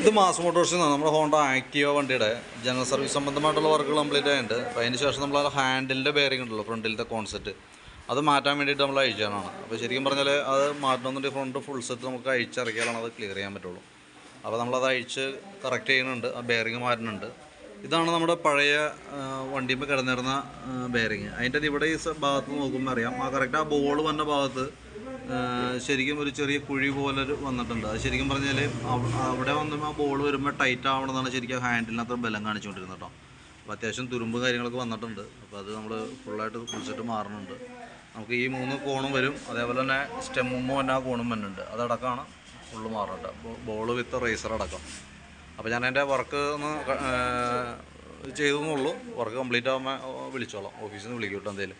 ഇത് മാസ് മോട്ടോഴ്സിൽ നിന്നാണ് നമ്മുടെ ഹോണ്ട ആക്റ്റീവ വണ്ടിയുടെ ജനറൽ സർവീസ് സംബന്ധമായിട്ടുള്ള വർക്കുകൾ കംപ്ലീറ്റ് ആയിട്ടുണ്ട്. അപ്പോൾ അതിന് ശേഷം നമ്മൾ ഹാൻഡിലിന്റെ ബെയറിംഗ് ഉണ്ടല്ലോ ഫ്രണ്ടിലത്തെ കോൺസെപ്റ്റ് അത് മാറ്റാൻ വേണ്ടിയിട്ട് നമ്മൾ അയച്ചാണ് അപ്പോൾ ശരിക്കും പറഞ്ഞാൽ അത് മാറ്റണമെന്നുണ്ടെങ്കിൽ ഫ്രണ്ട് ഫുൾ സെറ്റ് നമുക്ക് അയച്ചിറക്കിയാലാണ് അത് ക്ലിയർ ചെയ്യാൻ പറ്റുള്ളൂ. അപ്പോൾ നമ്മളത് അഴിച്ച് കറക്റ്റ് ചെയ്യുന്നുണ്ട് ആ ബെയറിംഗ് മാറ്റുന്നുണ്ട്. ഇതാണ് നമ്മുടെ പഴയ വണ്ടിയുമ്പോൾ കിടന്നിരുന്ന ബെയറിങ് അതിന്റെ ഇവിടെ ഈ ഭാഗത്ത് നോക്കുമ്പോൾ അറിയാം. ആ കറക്റ്റ് ആ ബോൾ വന്ന ഭാഗത്ത് ശരിക്കും ഒരു ചെറിയ കുഴി പോലെ വന്നിട്ടുണ്ട്. അത് ശരിക്കും പറഞ്ഞാൽ അവിടെ വന്ന് ആ ബോൾ വരുമ്പോൾ ടൈറ്റ് ആവണമെന്നാണ് ശരിക്കും ഹാൻഡിലിനകത്ത് ബലം കാണിച്ചുകൊണ്ടിരുന്നത് കേട്ടോ അപ്പോൾ അത്യാവശ്യം തുരുമ്പ് കാര്യങ്ങളൊക്കെ വന്നിട്ടുണ്ട്. അപ്പോൾ അത് നമ്മൾ ഫുള്ളായിട്ട് കുളിച്ചിട്ട് മാറുന്നുണ്ട് നമുക്ക് ഈ മൂന്ന് കോണും വരും. അതേപോലെ തന്നെ സ്റ്റെമ്മുമ്പോൾ തന്നെ ആ കോണും വരുന്നുണ്ട് അതടക്കമാണ് ഫുള്ള് മാറുന്നുണ്ട് ബോൾ വിത്ത് റേസർ അടക്കം. അപ്പോൾ ഞാൻ എന്റെ വർക്ക് ഒന്ന് ചെയ്തു എന്നുള്ളൂ വർക്ക് കംപ്ലീറ്റ് ആകുമ്പോൾ വിളിച്ചോളാം. ഓഫീസിൽ നിന്ന് വിളിക്കും കേട്ടോ എന്തെങ്കിലും